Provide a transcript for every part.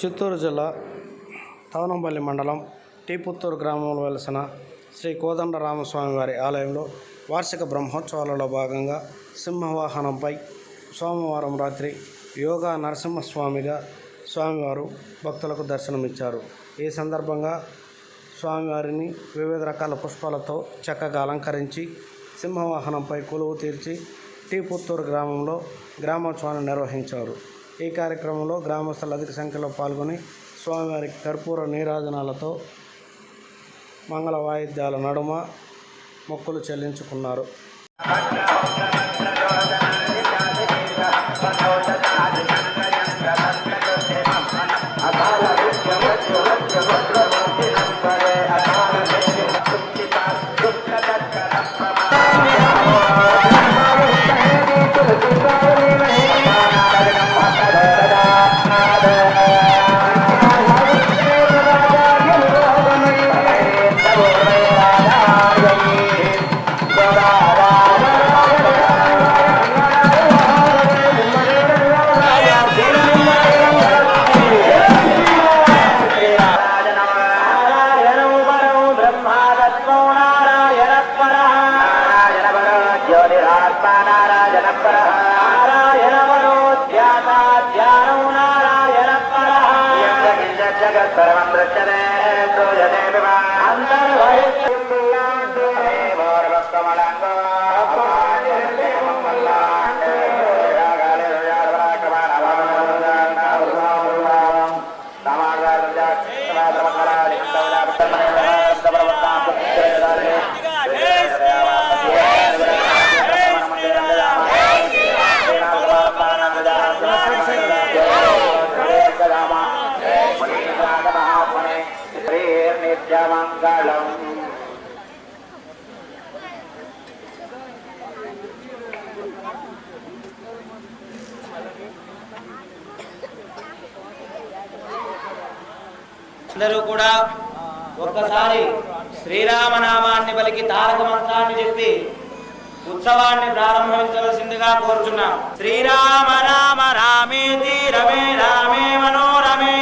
చిత్తూరు జిల్లా తవనంపల్లి మండలం టీపుత్తూరు గ్రామంలో వెలసిన శ్రీ కోదండ రామస్వామి వారి ఆలయంలో వార్షిక బ్రహ్మోత్సవాలలో భాగంగా సింహవాహనంపై సోమవారం రాత్రి యోగా నరసింహస్వామిగా స్వామివారు భక్తులకు దర్శనమిచ్చారు. ఈ సందర్భంగా స్వామివారిని వివిధ రకాల పుష్పాలతో చక్కగా అలంకరించి సింహవాహనంపై కొలువు తీర్చి టీపుత్తూరు గ్రామంలో గ్రామోత్సవాన్ని నిర్వహించారు. ఈ కార్యక్రమంలో గ్రామస్తులు అధిక సంఖ్యలో పాల్గొని స్వామివారికి కర్పూర నీరాజనాలతో మంగళ వాయిద్యాల నడుమ మొక్కులు చెల్లించుకున్నారు. జగత్పరమం దృశ్యతే సూయతే అందరూ కూడా ఒక్కసారి శ్రీరామనామాన్ని పలికి తారక మంత్రాన్ని చెప్పి ఉత్సవాన్ని ప్రారంభించవలసిందిగా కోరుచున్నాం. శ్రీరామ రామ రామేతి రమే రామే మనోరమే.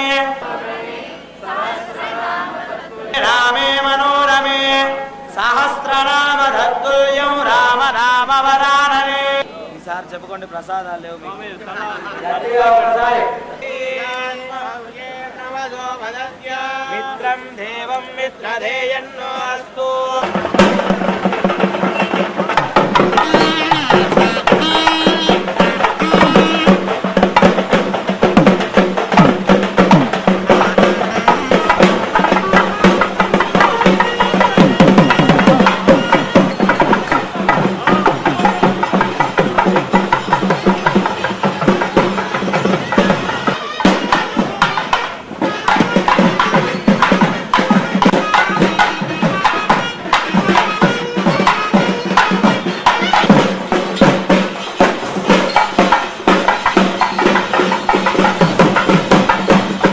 రామే మనోరమే. సహస్రనామ తత్తుల్యం రామ నామ వరాననే. ఈసారి చెప్పుకోండి ప్రసాదాలు లేవు de ella no alto